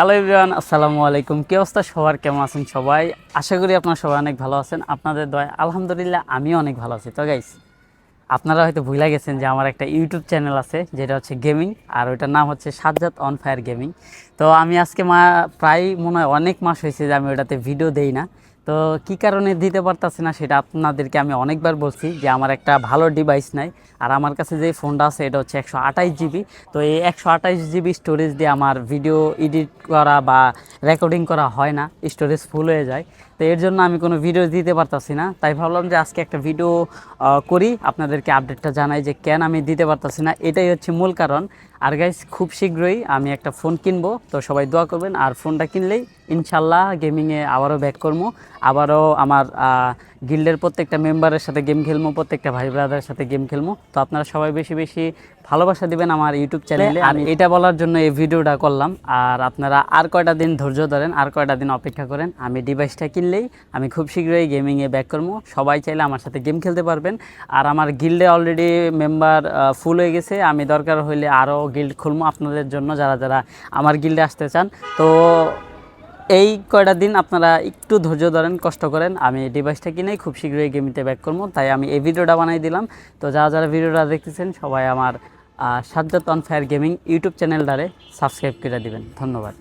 Hello everyone আসসালামু আলাইকুম। কি অবস্থা? সবার কেমন আছেন সবাই? আশা করি আপনারা সবাই অনেক ভালো আছেন। আপনাদের দয়, আলহামদুলিল্লাহ আমিও অনেক ভালো আছি। তো গাইস আপনারা হয়তো ভুলে গেছেন যে আমার একটা ইউটিউব চ্যানেল আছে, যেটা হচ্ছে গেমিং আর ওইটার নাম হচ্ছে সাজ্জাদ অন ফায়ার গেমিং তো আমি আজকে মা, প্রায় মনে হয় অনেক মাস হয়েছে যে আমি ওটাতে ভিডিও দেই না। তো কি কারণে দিতে পারতাছি না সেটা আপনাদেরকে আমি অনেকবার বলছি যে আমার একটা ভালো ডিভাইস নাই। আর আমার কাছে যে ফোনটা আছে, এটা হচ্ছে একশো আঠাইশ জিবি। তো এই একশো আঠাইশ জিবি স্টোরেজ দিয়ে আমার ভিডিও এডিট করা বা রেকর্ডিং করা হয় না। স্টোরেজ ফুল হয়ে যায়। তো এর জন্য আমি কোনো ভিডিও দিতে পারতাছি না। তাই ভাবলাম যে আজকে একটা ভিডিও করি। আপনাদেরকে আপডেটটা জানাই যে কেন আমি দিতে পারতাছি না। এটাই হচ্ছে মূল কারণ। আর গাইজ খুব শীঘ্রই আমি একটা ফোন কিনবো। তো সবাই দোয়া করবেন। আর ফোনটা কিনলেই ইনশাল্লাহ গেমিংয়ে আবারও ব্যাক করব আবারও আমার গিল্ডের প্রত্যেকটা মেম্বারের সাথে গেম খেলব প্রত্যেকটা ভাই ব্রাদারের সাথে গেম খেলব তো আপনারা সবাই বেশি বেশি ভালোবাসা দিবেন আমার ইউটিউব চ্যানেলে আমি এটা বলার জন্য এই ভিডিওটা করলাম। আর আপনারা আর কয়টা দিন ধৈর্য ধরেন আর কয়টা দিন অপেক্ষা করেন আমি ডিভাইসটা কিনলেই আমি খুব শীঘ্রই গেমিংয়ে ব্যাক করব। সবাই চাইলে আমার সাথে গেম খেলতে পারবেন। আর আমার গিল্ডে অলরেডি মেম্বার ফুল হয়ে গেছে। আমি দরকার হইলে আরও গিল্ড খুলবো আপনাদের জন্য, যারা যারা আমার গিল্ডে আসতে চান। তো এই কয়টা দিন আপনারা একটু ধৈর্য ধরেন, কষ্ট করেন। আমি ডিভাইসটা কিনেই খুব শীঘ্রই গেমিতে ব্যাক করব। তাই আমি এই ভিডিওটা বানাই দিলাম। তো যারা যারা ভিডিওটা দেখতেছেন, সবাই আমার Sajjad on fire gaming YouTube channel চ্যানেলটারে subscribe করে দিবেন। ধন্যবাদ।